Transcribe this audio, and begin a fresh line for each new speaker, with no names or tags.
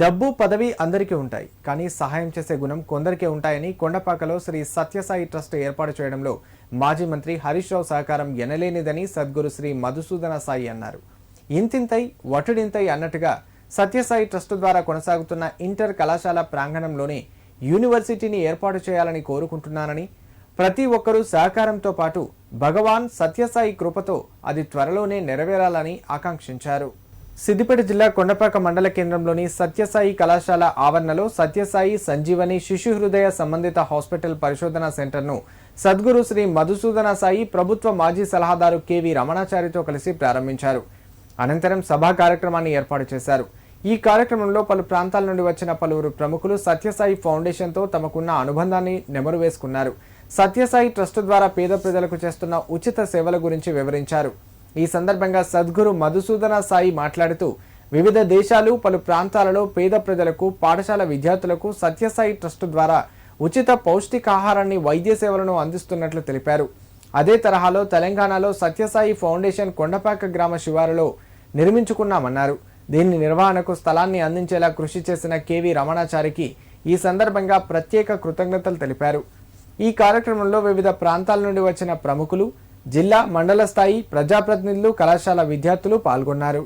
డబ్బు పదవి అందరికీ ఉంటాయి. కానీ సహాయం చేసే గుణం కొందరికే ఉంటాయని కొండపాకలో శ్రీ సత్యసాయి ట్రస్ట్ ఏర్పాటు చేయడంలో మాజీ మంత్రి హరీష్ రావు సహకారం ఎనలేనిదని సద్గురు శ్రీ మధుసూదన సాయి అన్నారు. ఇంతింతై వటుడింతై అన్నట్టుగా సత్యసాయి ట్రస్ట్ ద్వారా కొనసాగుతున్న ఇంటర్ కళాశాల ప్రాంగణంలోనే యూనివర్సిటీని ఏర్పాటు చేయాలని కోరుకుంటున్నానని ప్రతి ఒక్కరూ సహకారంతో పాటు భగవాన్ సత్యసాయి కృపతో అది త్వరలోనే నెరవేరాలని ఆకాంక్షించారు. సిద్దిపేట జిల్లా కొండపాక మండల కేంద్రంలోని సత్యసాయి కళాశాల ఆవరణలో సత్యసాయి సంజీవని శిశు హృదయ సంబంధిత హాస్పిటల్ పరిశోధన సెంటర్ను సద్గురు శ్రీ మధుసూదన సాయి ప్రభుత్వ మాజీ సలహాదారు కెవి రమణాచారితో కలిసి ప్రారంభించారు. అనంతరం సభా కార్యక్రమాన్ని ఏర్పాటు చేశారు. ఈ కార్యక్రమంలో పలు ప్రాంతాల నుండి వచ్చిన పలువురు ప్రముఖులు సత్యసాయి ఫౌండేషన్తో తమకున్న అనుబంధాన్ని నెమరు వేసుకున్నారు. సత్యసాయి ట్రస్ట్ ద్వారా పేద ప్రజలకు చేస్తున్న ఉచిత సేవల గురించి వివరించారు. ఈ సందర్భంగా సద్గురు మధుసూదన సాయి మాట్లాడుతూ వివిధ దేశాలు పలు ప్రాంతాలలో పేద ప్రజలకు పాఠశాల విద్యార్థులకు సత్యసాయి ట్రస్ట్ ద్వారా ఉచిత పౌష్టికాహారాన్ని వైద్య సేవలను అందిస్తున్నట్లు తెలిపారు. అదే తరహాలో తెలంగాణలో సత్యసాయి ఫౌండేషన్ కొండపాక గ్రామ శివారులో నిర్మించుకున్నామన్నారు. దీని నిర్వహణకు స్థలాన్ని అందించేలా కృషి చేసిన కెవి రమణాచారికి ఈ సందర్భంగా ప్రత్యేక కృతజ్ఞతలు తెలిపారు. ఈ కార్యక్రమంలో వివిధ ప్రాంతాల నుండి వచ్చిన ప్రముఖులు జిల్లా మండల స్థాయి ప్రజాప్రతినిధులు కళాశాల విద్యార్థులు పాల్గొన్నారు.